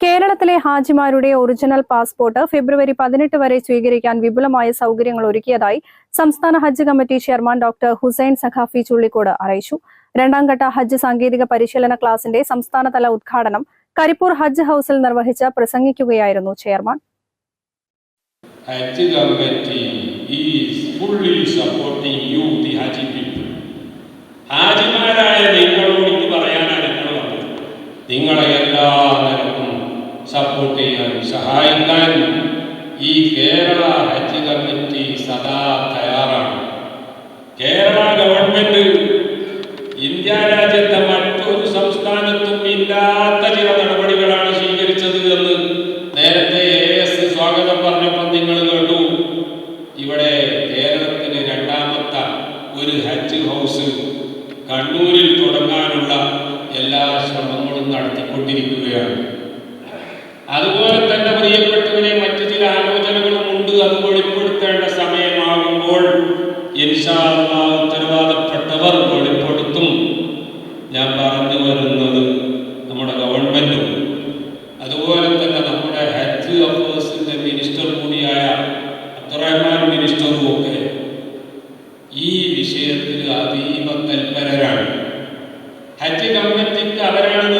കേരളത്തിലെ ഹാജിമാരുടെ original passport ഫെബ്രുവരി പതിനെട്ട് വരെ സ്വീകരിക്കാൻ വിപുലമായ സൗകര്യങ്ങൾ ഒരുക്കിയതായി സംസ്ഥാന Hajj committee chairman doctor Hussain Sakhafi Chullikode അറിയിച്ചു. രണ്ടാം ഘട്ട ഹജ്ജ് സാങ്കേതിക പരിശീലന ക്ലാസിന്റെ സംസ്ഥാനതല ഉദ്ഘാടനം കരിപ്പൂർ ഹജ്ജ് ഹൌസിൽ നിർവഹിച്ച് പ്രസംഗിക്കുകയായിരുന്നു ചെയർമാൻ. Hajj. ഹാജിമാരായ പറയാനാണ് പറഞ്ഞത് നിങ്ങളെ എല്ലാ സപ്പോർട്ട് ചെയ്യാനും സഹായിക്കാനും ഈ കേരള ഹജ്ജ് കമ്മിറ്റി സദാ തയ്യാറാണ്. കേരള ഗവൺമെന്റ് ഇന്ത്യ രാജ്യത്തെ മറ്റൊരു സംസ്ഥാനത്തും ഇല്ലാത്ത ചില നടപടികളാണ് സ്വീകരിച്ചത് എന്ന് നേരത്തെ എ എസ് സ്വാഗതം പറഞ്ഞപ്പോൾ നിങ്ങൾ കേട്ടു. ഇവിടെ കേരളത്തിന് രണ്ടാമത്തെ ഒരു ഹജ്ജ് ഹൗസ് കണ്ണൂരിൽ തുടങ്ങാനുള്ള എല്ലാ ശ്രമങ്ങളും നടത്തിക്കൊണ്ടിരിക്കുകയാണ്. അതുപോലെ തന്നെ പ്രിയപ്പെട്ടവരെ മറ്റു ചില ആലോചനകളും ഉണ്ട്. അത് വെളിപ്പെടുത്തേണ്ട സമയമാകുമ്പോൾ ഉത്തരവാദപ്പെട്ടവർ വെളിപ്പെടുത്തും. ഞാൻ പറഞ്ഞു വരുന്നത് നമ്മുടെ ഗവൺമെന്റും അതുപോലെ തന്നെ നമ്മുടെ ഹെൽത്ത് അഫേഴ്സിന്റെ മിനിസ്റ്റർ കൂടിയായ അബ്ദുറഹ്മാൻ മിനിസ്റ്ററും ഒക്കെ ഈ വിഷയത്തിൽ അതീവ തൽപരരാണ്. ഹജ്ജ് കമ്മിറ്റിക്ക് അവരാണ്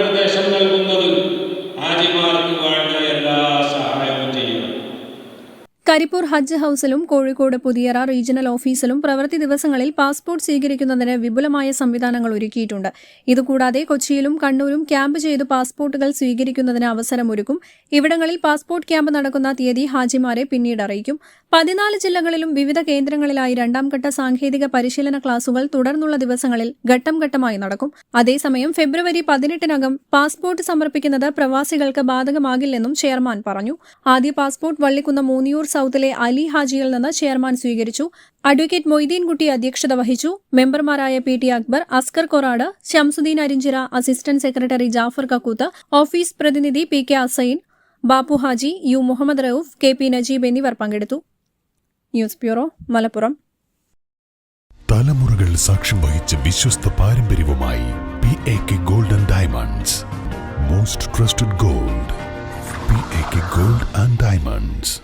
കരിപ്പൂർ ഹജ്ജ് ഹൌസിലും കോഴിക്കോട് പുതിയറ റീജിയണൽ ഓഫീസിലും പ്രവൃത്തി ദിവസങ്ങളിൽ പാസ്പോർട്ട് സ്വീകരിക്കുന്നതിന് വിപുലമായ സംവിധാനങ്ങൾ ഒരുക്കിയിട്ടുണ്ട്. ഇതുകൂടാതെ കൊച്ചിയിലും കണ്ണൂരും ക്യാമ്പ് ചെയ്ത് പാസ്പോർട്ടുകൾ സ്വീകരിക്കുന്നതിന് അവസരമൊരുക്കും. ഇവിടങ്ങളിൽ പാസ്പോർട്ട് ക്യാമ്പ് നടക്കുന്ന തീയതി ഹാജിമാരെ പിന്നീട് അറിയിക്കും. പതിനാല് ജില്ലകളിലും വിവിധ കേന്ദ്രങ്ങളിലായി രണ്ടാം ഘട്ട സാങ്കേതിക പരിശീലന ക്ലാസുകൾ തുടർന്നുള്ള ദിവസങ്ങളിൽ ഘട്ടം ഘട്ടമായി നടക്കും. അതേസമയം ഫെബ്രുവരി പതിനെട്ടിനകം പാസ്പോർട്ട് സമർപ്പിക്കുന്നത് പ്രവാസികൾക്ക് ബാധകമാകില്ലെന്നും ചെയർമാൻ പറഞ്ഞു. ആദ്യ പാസ്പോർട്ട് വള്ളിക്കുന്ന മൂന്നിയൂർ സൌത്തിലെ അലി ഹാജിയിൽ നിന്ന് ചെയർമാൻ സ്വീകരിച്ചു. അഡ്വക്കേറ്റ് മൊയ്തീൻകുട്ടി അധ്യക്ഷത വഹിച്ചു. മെമ്പർമാരായ P T Akbar Askar Korad Shamsuddeen Arinchira assistant secretary Jafar Kakkooth office പ്രതിനിധി P K Asain Bappu Haji U Muhammad Rauf K P Najeeb എന്നിവർ പങ്കെടുത്തു. News bureau Malappuram. തലമുറകൾ സാക്ഷ്യം വഹിച്ച വിശ്വസ്ത പാരമ്പര്യവുമായി P A K golden diamonds. Most trusted gold. P A K gold and diamonds.